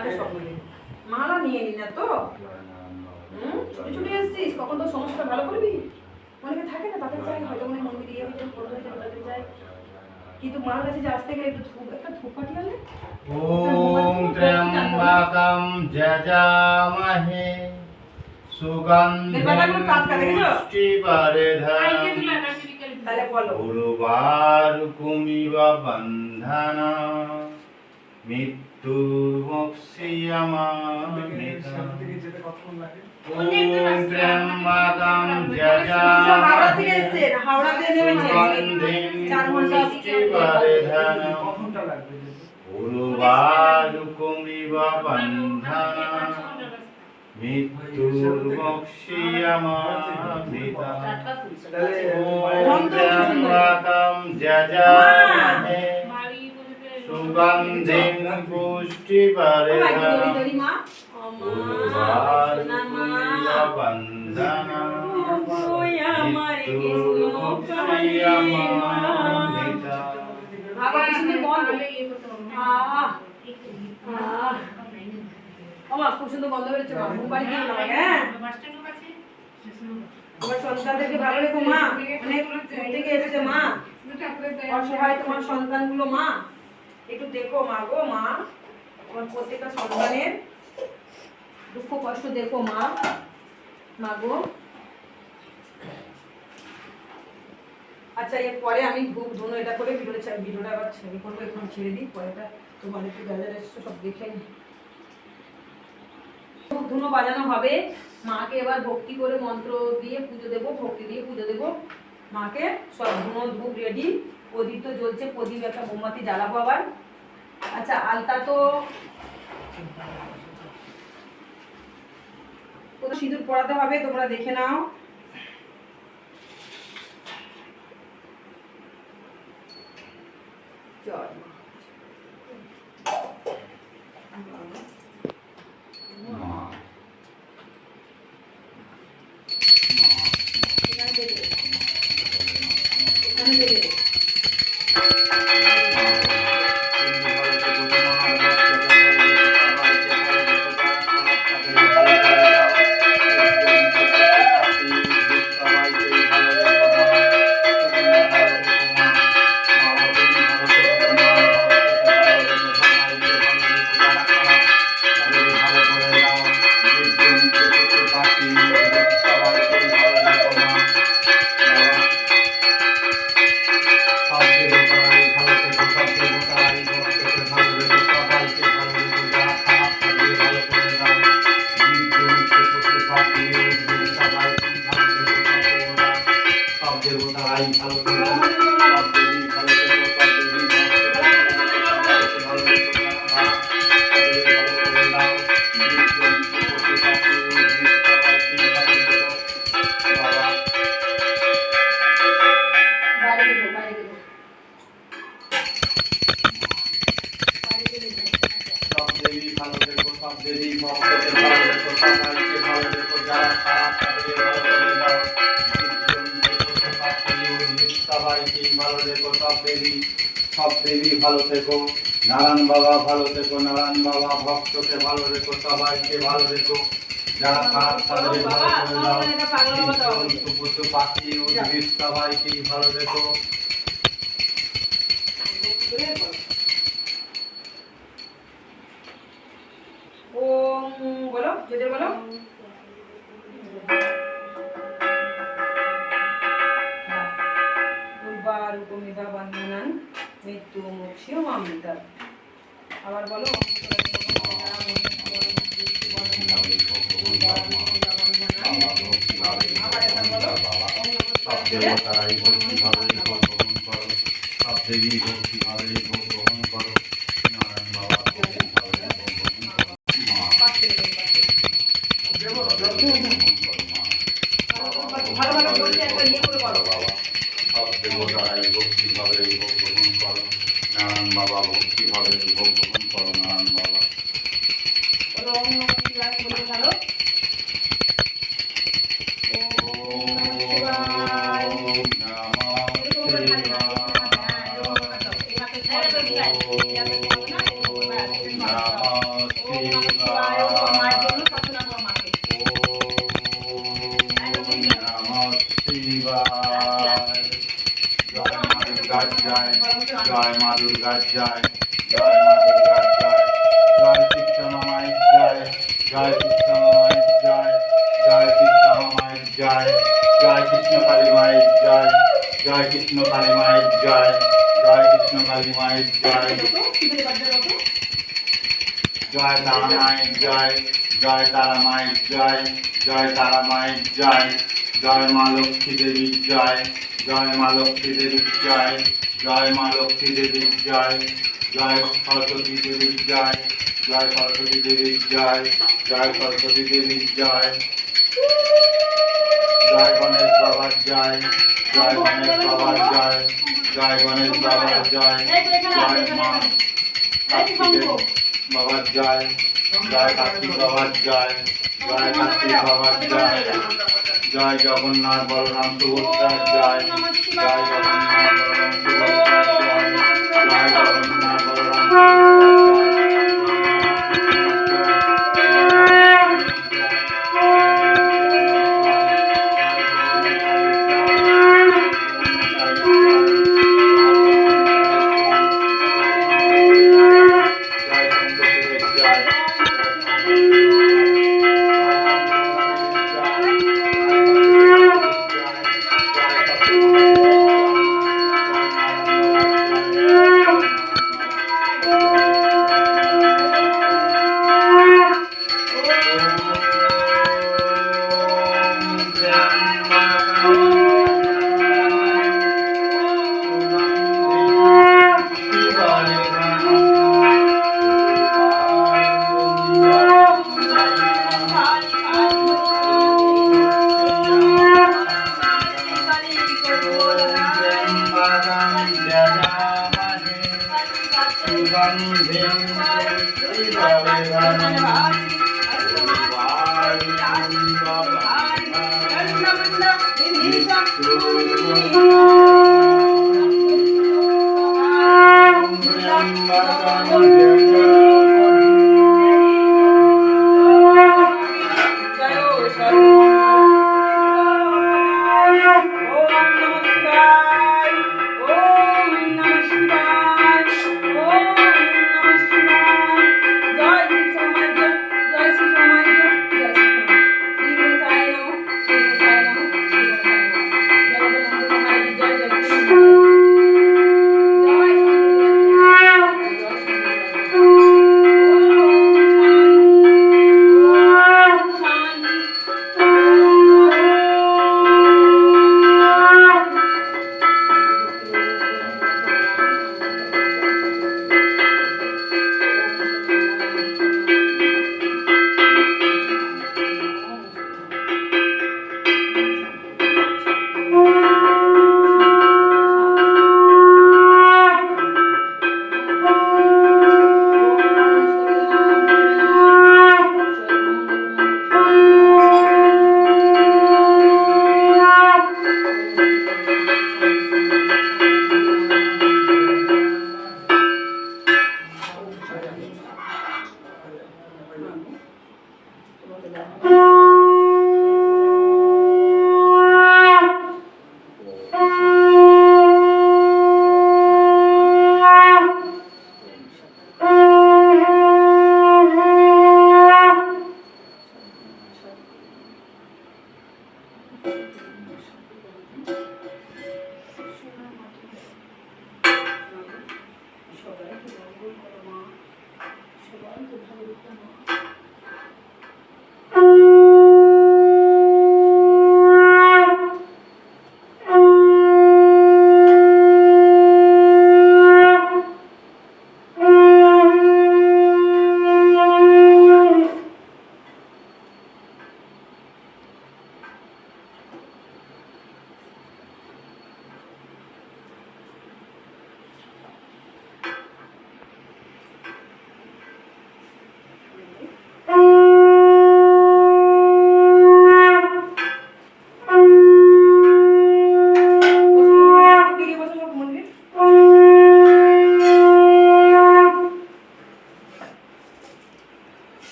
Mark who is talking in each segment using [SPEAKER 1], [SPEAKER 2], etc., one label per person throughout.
[SPEAKER 1] পারে সকলে মালা নিয়ে নি না তো? হুম? ছুটি কখন তো সমস্যা ভালো করবি? অনেকে থাকে না তাদের চাই হয়তো মনে মন্দির ইয়ে ভিতরে পড়ে হয়েছে তাদের চাই। কিন্তু মার কাছে যে আসতে গেলে একটু ধূপ একটা ধূপ পাঠিয়ে
[SPEAKER 2] ওম ত্র্যম্বকম যজামহে
[SPEAKER 1] সুগন্ধিষ্টিবর্ধনম বন্ধনা। একটু
[SPEAKER 2] পুষ্টিবর্ধনম
[SPEAKER 1] দড়ি দড়ি মা ও মা সোনা মা
[SPEAKER 2] উর্বারুকুমিব বন্ধনা।
[SPEAKER 1] ওই আমার কৃষ্ণ
[SPEAKER 2] মৃত্যুর্মক্ষীয়মামৃতা
[SPEAKER 1] খুব সুন্দর বন্ধ দিয়ে নাও হ্যাঁ? সন্তানদেরকে ভালো রেখো মা। অনেক থেকে এসেছে মা। অসহায় তোমার সন্তানগুলো মা। একটু দেখো মা গো, মা। তোমার প্রত্যেকটা সন্তানের দুঃখ, কষ্ট দেখো মা। মা গো। আচ্ছা এরপরে আমি ধূপ, ধুনো, এটা করে ভিডিওটা ছা- ভিডিওটা আবার ছেড়ে করব এখন ছেড়ে দিই পরেটা তোমার একটু যা এসছো সব দেখে ধূপ, ধুনো বাজানো হবে। মাকে এবার ভক্তি করে মন্ত্র দিয়ে পুজো দেবো, ভক্তি দিয়ে পুজো দেবো। মাকে সব ধুনো, ধূপ রেডি। প্রদীপ তো জ্বলছে, প্রদীপ একটা মোমবাতি জ্বালাবো আবার। আচ্ছা আলতা তো সিঁদুর পড়াতে হবে, তোমরা দেখে নাও। জয় দেবো বাইরে দেবো
[SPEAKER 2] ভালো দেখো সব দেবী ভালো দেখো সবাইকে ভালো দেখো যারা খারাপ দেবী, সব দেবী ভালো থেকো। নারায়ণ বাবা ভালো থেকো, নারায়ণ বাবা ভক্তকে ভালো রেখো, সবাইকে ভালো রেখো। ভালো
[SPEAKER 1] বলো বলো। মৃত্যু মোক্ষিয় মামৃতা। আবার বলো আবার একবার বলো
[SPEAKER 2] দেবী ভক্তিভাবে ভোগ মা দুর্গার জয় জয় মা দুর্গার জয় জয় কৃষ্ণ জয় জয় কৃষ্ণ জয় জয় কৃষ্ণ জয় জয় কৃষ্ণ কালী জয় জয় কৃষ্ণ কালী জয় জয় কৃষ্ণ কালী জয় জয় তারা মায়ের জয় জয় তারা মায়ের জয় জয় তারা মায়ের জয় জয় মা লক্ষ্মী দেবীর জয় জয় মা লক্ষ্মী দেবীর জয় জয় মা লক্ষ্মী দেবীর জয় জয় সরস্বতী দেবীর জয় জয় সরস্বতী দেবীর জয় জয় সরস্বতী দেবীর জয় জয় গণেশ বাবার জয় জয় গণেশ বাবার জয় জয় গণেশ বাবার জয় জয় মা বাবার জয় জয় কার্তিক বাবার জয় জয় কার্তিক বাবার জয় জয় জগন্নাথ বলরাম সুভদ্রার জয় জয় জগন্নাথ বলরাম সুভদ্রার জয় জয় জগন্নাথ বলরাম জয় শঙ্করের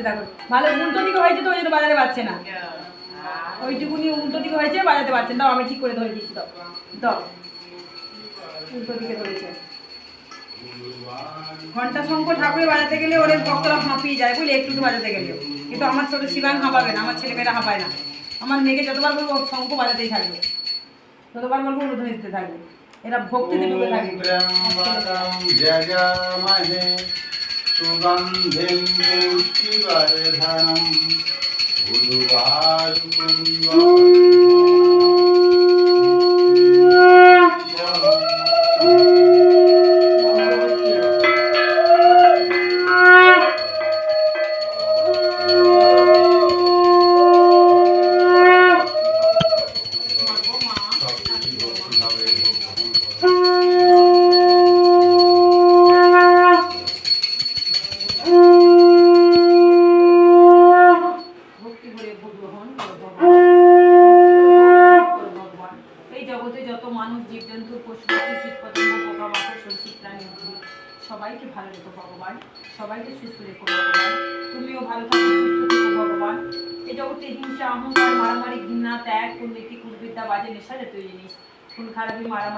[SPEAKER 1] বাজাতে দেখো ভালো, উল্টো দিকে হয়েছে তো, ওই জন্য বাজাতে পারছে না। ওইটুকুনি উল্টো দিকে হয়েছে, বাজাতে পারছে না। আমি ঠিক করে ধরে দিচ্ছি, দাও। দাও। উল্টো দিকে ধরেছে। ঘণ্টা শঙ্খ ঠাকুরে বাজাতে গেলে ওর ভক্তরা হাঁপিয়ে যায়, বুঝলি? একটু একটু বাজাতে গেলে কিন্তু আমার ছোট শিবাং হাঁপাবে না, আমার ছেলেমেয়েরা হাঁপায় না। আমার মেয়েকে যতবার বলব শঙ্খ বাজাতেই থাকবে। যতবার বলব উলুধ্বনি দিতে থাকবে। এরা ভক্তিতে ডুবে থাকে।
[SPEAKER 2] ইন্দ্রাম্বরম জগামহে সুগন্ধিম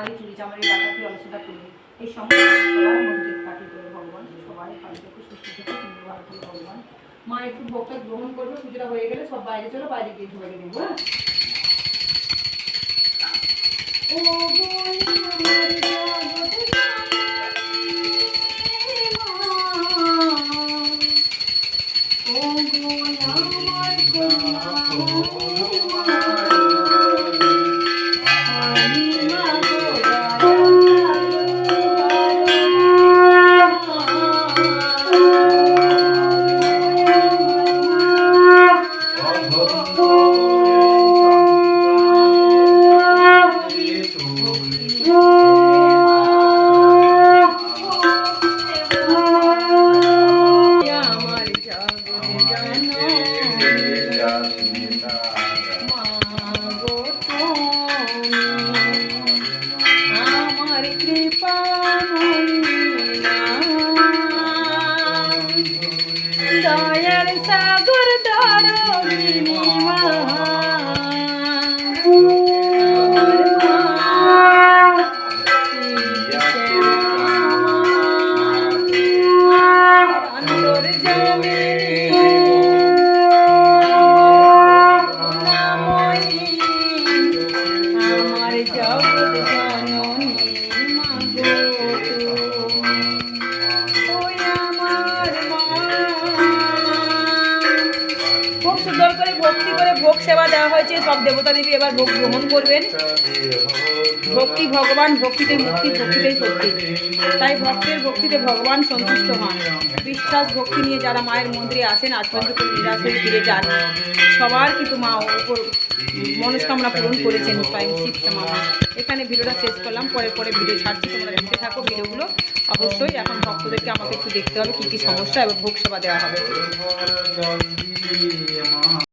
[SPEAKER 1] মারামারি চুরি চামারি ডাকাতি আলোচনা করি এই সমস্ত দেবে ভগবান, সবাই সুস্থ থেকো ভগবান। মা একটু ভোগটা গ্রহণ করবে, পুজোটা হয়ে গেলে সব বাইরে চলো, বাইরে গিয়ে ধরে দেবো হ্যাঁ? ও ভক্তি ভগবান, ভক্তিতে মুক্তি ভক্তিতেই শক্তি। তাই ভক্তের ভক্তিতে ভগবান সন্তুষ্ট হন। বিশ্বাস, ভক্তি নিয়ে যারা মায়ের মন্দিরে আসেন, আজ পর্যন্ত নিরাশ হয়ে ফিরে যান। সবার কিন্তু মা উপর মনস্কামনা পূরণ করেছেন স্বয়ং শিব মা। এখানে ভিডিওটা শেষ করলাম, পরে পরে ভিডিও ছাড়ছি, তোমরা দেখতে থাকো ভিডিওগুলো। অবশ্যই এখন ভক্তদেরকে আমাকে একটু দেখতে হবে কী কী সমস্যা এবং ভোগ সেবা দেওয়া হবে।